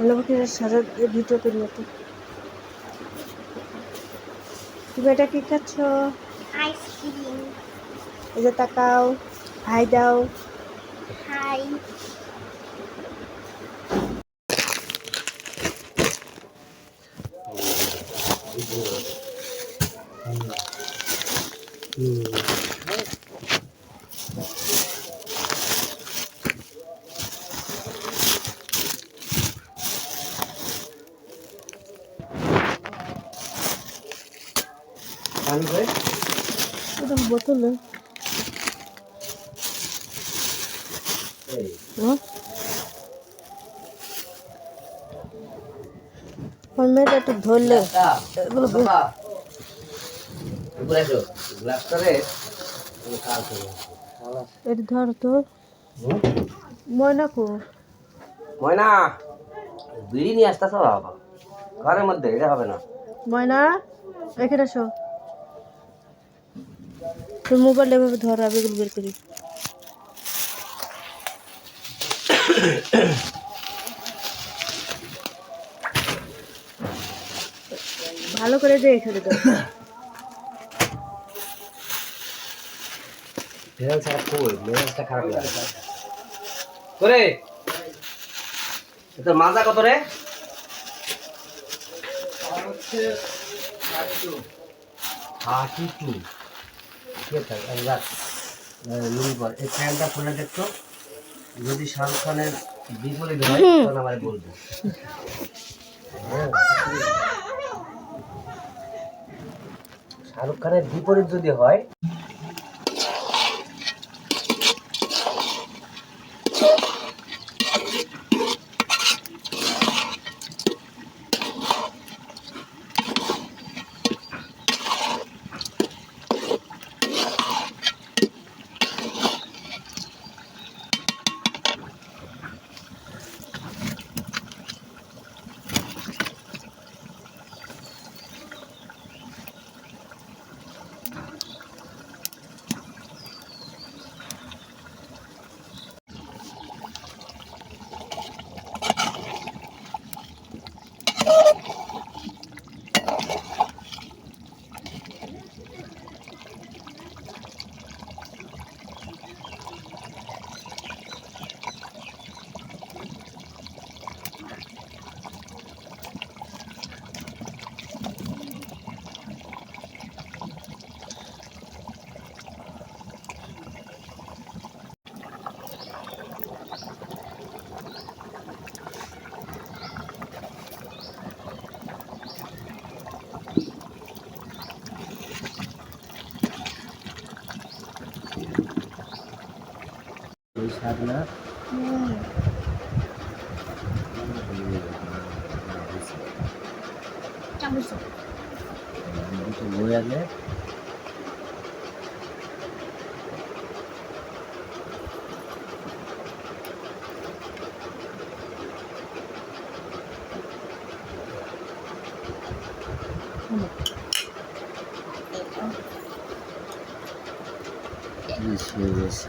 আমাকে সাজা ভিডিও করি তো তুমি এটা কি খাচ্ছ? আইসক্রিম। এই যে তাকাও হাই দাও। হাই। পানি বোতলে। মেয়েটা একটু ধরলে। এগুলো এটা ধর তো। ময়না কো? ময়না বিড়ি নিয়ে আসতেছ বাবা? ঘরের মধ্যে এটা হবে না। ময়না এখানে আসো তোর মোবাইল এভাবে ধর আমি এগুলো বের করি। ভালো করে দে এখানে তো। তোর! মাজা কত রে? হচ্ছে থিয়েটার এবং রাত নির্ভর এই প্যানটা খুলে দেখতো যদি শাহরুখ খানের বিপরীত হয় তখন আমার বলব। হ্যাঁ। শাহরুখ খানের বিপরীত যদি হয় cabinet. Yeah. 잡을 수. 이것도 뭐야 돼? 이시에서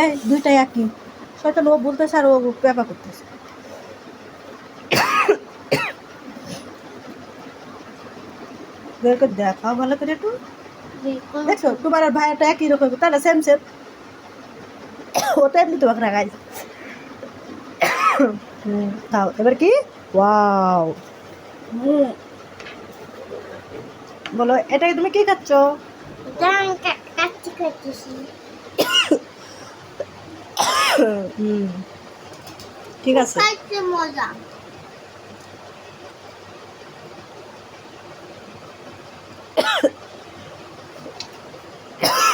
এই দুইটাই একই। শয়তান ও বলতেছে আর ও পেপা করতেছে। দেখাও ভালো করে একটু। দেখছ? তোমার আর ভাইয়াটা একই রকম তাহলে সেম সেম ওটা এমনি তোমাকে রাখাই তাও। এবার কি? ওয়াও বলো এটাকে তুমি কি খাচ্ছ দাম কাচ্চি খাচ্ছি হুম ঠিক আছে। মজা।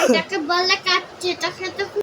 এটাকে বলে এটা খেতে খুব